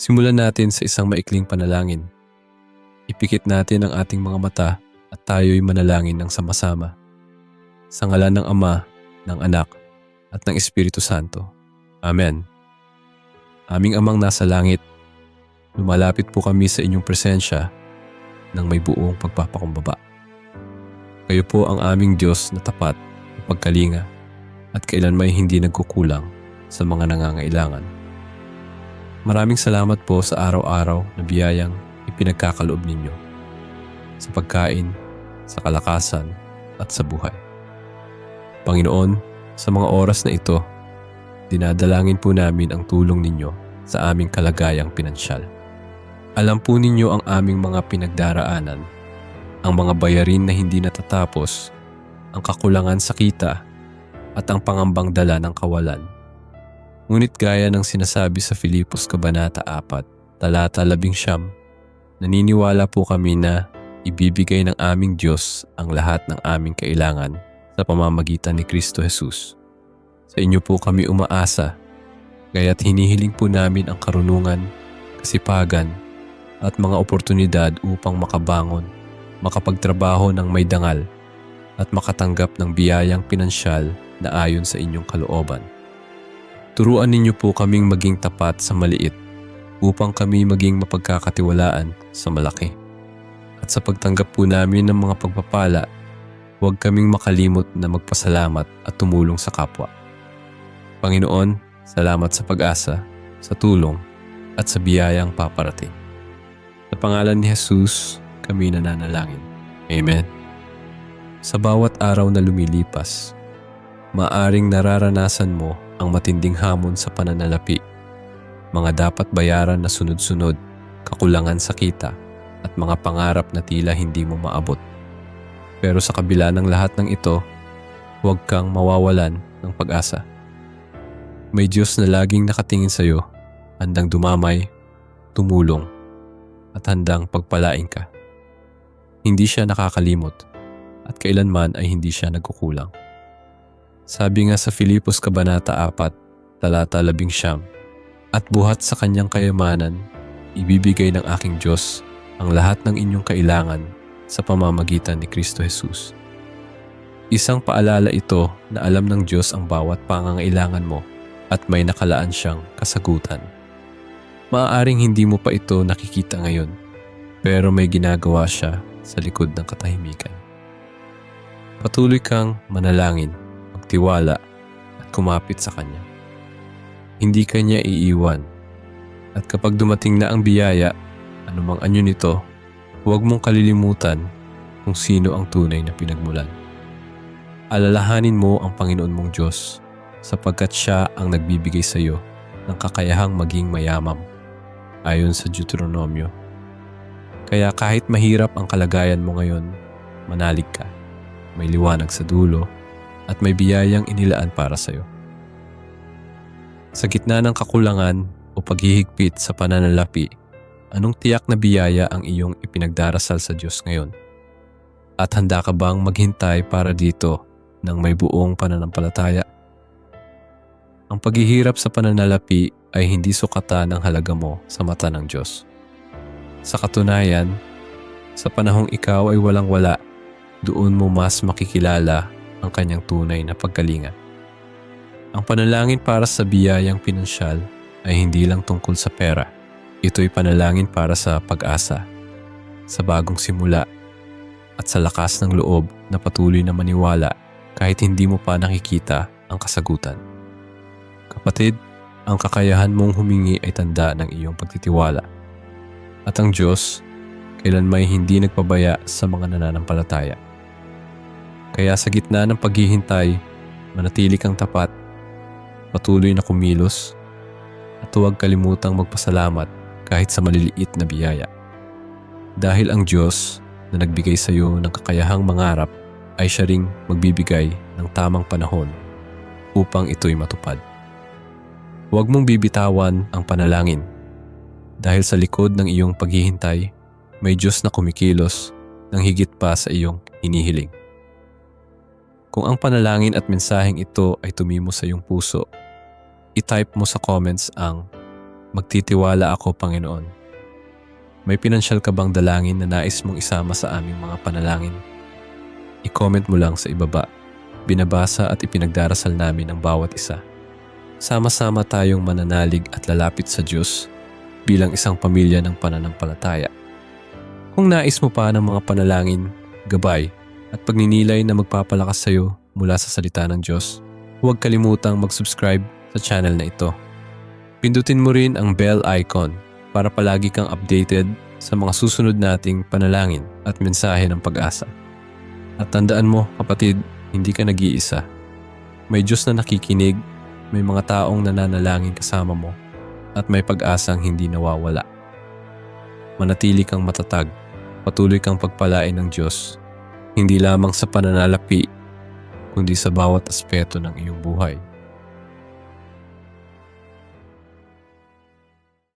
Simulan natin sa isang maikling panalangin. Ipikit natin ang ating mga mata at tayo'y manalangin ng sama-sama. Sa ngalan ng Ama, ng Anak, at ng Espiritu Santo. Amen. Aming Amang nasa langit, lumalapit po kami sa inyong presensya ng may buong pagpapakumbaba. Kayo po ang aming Diyos na tapat pagkalinga at kailanmay hindi nagkukulang sa mga nangangailangan. Maraming salamat po sa araw-araw na biyayang ipinagkakaloob ninyo sa pagkain, sa kalakasan at sa buhay. Panginoon, sa mga oras na ito, dinadalangin po namin ang tulong ninyo sa aming kalagayang pinansyal. Alam po ninyo ang aming mga pinagdaraanan, ang mga bayarin na hindi natatapos, ang kakulangan sa kita, at ang pangambang dala ng kawalan. Ngunit gaya ng sinasabi sa Filipos Kabanata 4, talata 11, naniniwala po kami na ibibigay ng aming Diyos ang lahat ng aming kailangan sa pamamagitan ni Kristo Jesus. Sa inyo po kami umaasa, gaya't hinihiling po namin ang karunungan, kasipagan, at mga oportunidad upang makabangon, makapagtrabaho ng may dangal, at makatanggap ng biyayang pinansyal na ayon sa inyong kalooban. Turuan ninyo po kaming maging tapat sa maliit upang kami maging mapagkakatiwalaan sa malaki. At sa pagtanggap po namin ng mga pagpapala, huwag kaming makalimot na magpasalamat at tumulong sa kapwa. Panginoon, salamat sa pag-asa, sa tulong, at sa biyayang paparating. Sa pangalan ni Jesus, kami nananalangin. Amen. Sa bawat araw na lumilipas, maaring nararanasan mo ang matinding hamon sa pananalapi, mga dapat bayaran na sunod-sunod, kakulangan sa kita, at mga pangarap na tila hindi mo maabot. Pero sa kabila ng lahat ng ito, huwag kang mawawalan ng pag-asa. May Diyos na laging nakatingin sa iyo, handang dumamay, tumulong, at handang pagpalain ka. Hindi siya nakakalimot at kailanman ay hindi siya nagkukulang. Sabi nga sa Filipos Kabanata 4, talata 11, At buhat sa kanyang kayamanan, ibibigay ng aking Diyos ang lahat ng inyong kailangan sa pamamagitan ni Kristo Jesus. Isang paalala ito na alam ng Diyos ang bawat pangangailangan mo at may nakalaan siyang kasagutan. Maaaring hindi mo pa ito nakikita ngayon, pero may ginagawa siya sa likod ng katahimikan. Patuloy kang manalangin, magtiwala at kumapit sa Kanya. Hindi Kanya iiwan at kapag dumating na ang biyaya, anumang anyo nito, huwag mong kalilimutan kung sino ang tunay na pinagmulan. Alalahanin mo ang Panginoon mong Diyos sapagkat siya ang nagbibigay sa iyo ng kakayahang maging mayamam ayon sa Deuteronomio. Kaya kahit mahirap ang kalagayan mo ngayon, manalig ka. May liwanag sa dulo at may biyayang inilaan para sa iyo. Sa gitna ng kakulangan o paghihigpit sa pananalapi, anong tiyak na biyaya ang iyong ipinagdarasal sa Diyos ngayon? At handa ka bang maghintay para dito ng may buong pananampalataya? Ang paghihirap sa pananalapi ay hindi sukatan ng halaga mo sa mata ng Diyos. Sa katunayan, sa panahong ikaw ay walang-wala, doon mo mas makikilala ang kanyang tunay na pagkalinga. Ang panalangin para sa biyayang pinansyal ay hindi lang tungkol sa pera. Ito'y panalangin para sa pag-asa, sa bagong simula, at sa lakas ng loob na patuloy na maniwala kahit hindi mo pa nakikita ang kasagutan. Kapatid, ang kakayahan mong humingi ay tanda ng iyong pagtitiwala. At ang Diyos, kailan may hindi nagpabaya sa mga nananampalataya. Kaya sa gitna ng paghihintay, manatili kang tapat, patuloy na kumilos, at huwag kalimutang magpasalamat kahit sa maliliit na biyaya. Dahil ang Diyos na nagbigay sa iyo ng kakayahang mangarap ay siya ring magbibigay ng tamang panahon upang ito'y matupad. Huwag mong bibitawan ang panalangin dahil sa likod ng iyong paghihintay, may Diyos na kumikilos ng higit pa sa iyong hinihiling. Kung ang panalangin at mensaheng ito ay tumimo sa iyong puso, itype mo sa comments ang Magtitiwala ako, Panginoon. May pinansyal ka bang dalangin na nais mong isama sa aming mga panalangin? I-comment mo lang sa ibaba. Binabasa at ipinagdarasal namin ang bawat isa. Sama-sama tayong mananalig at lalapit sa Diyos bilang isang pamilya ng pananampalataya. Kung nais mo pa ng mga panalangin, gabay at pagninilay na magpapalakas sa iyo mula sa salita ng Diyos, huwag kalimutang mag-subscribe sa channel na ito. Pindutin mo rin ang bell icon para palagi kang updated sa mga susunod nating panalangin at mensahe ng pag-asa. At tandaan mo, kapatid, hindi ka nag-iisa. May Diyos na nakikinig, may mga taong nananalangin kasama mo, at may pag-asang hindi nawawala. Manatili kang matatag, patuloy kang pagpalain ng Diyos, hindi lamang sa pananalapi, kundi sa bawat aspeto ng iyong buhay.